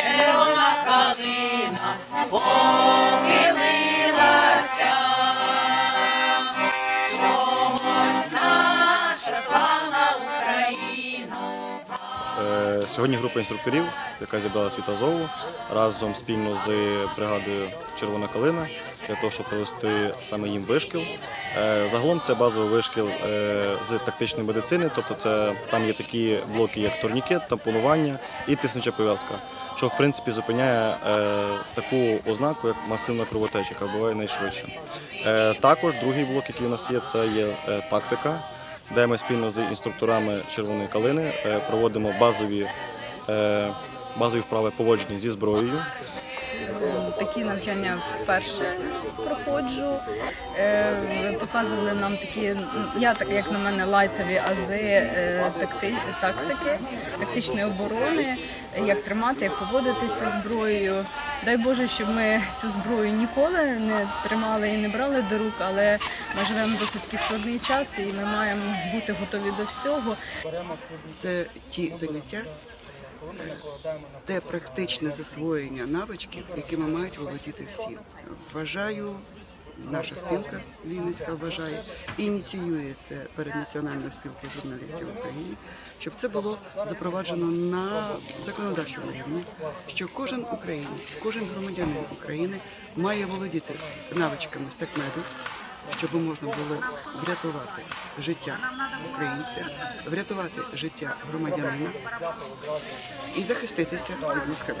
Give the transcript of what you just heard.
червона калина похилилася. Україна. Е, Сьогодні група інструкторів, яка зібралась від Азову, разом спільно з бригадою Червона калина для того, щоб провести саме їм вишкіл. Е, Загалом це базовий вишкіл е, з тактичної медицини, тобто це там є такі блоки, як турнікет, тампонування і тиснуча пов'язка, що в принципі зупиняє е, таку ознаку, як масивна кровотеча, яка буває найшвидше. Е, Також другий блок, який у нас є, це є е, тактика де ми спільно з інструкторами червоної калини е, проводимо базові, е, базові вправи поводження зі зброєю. Такі навчання вперше проходжу. Е, Показували нам такі, я так як на мене, лайтові ази е, такти, тактики, тактичної оборони, як тримати, як поводитися зброєю. Дай Боже, щоб ми цю зброю ніколи не тримали і не брали до рук, але ми живемо досить складний час і ми маємо бути готові до всього. Це ті заняття, те практичне засвоєння навичків, якими мають володіти всі. Вважаю, наша спілка Вінницька вважає ініціює це перед Національною спілкою журналістів України, щоб це було запроваджено на законодавчому рівні, що кожен українець, кожен громадянин України має володіти навичками стекмеду, щоб можна було врятувати життя українця, врятувати життя громадянина і захиститися від москаля.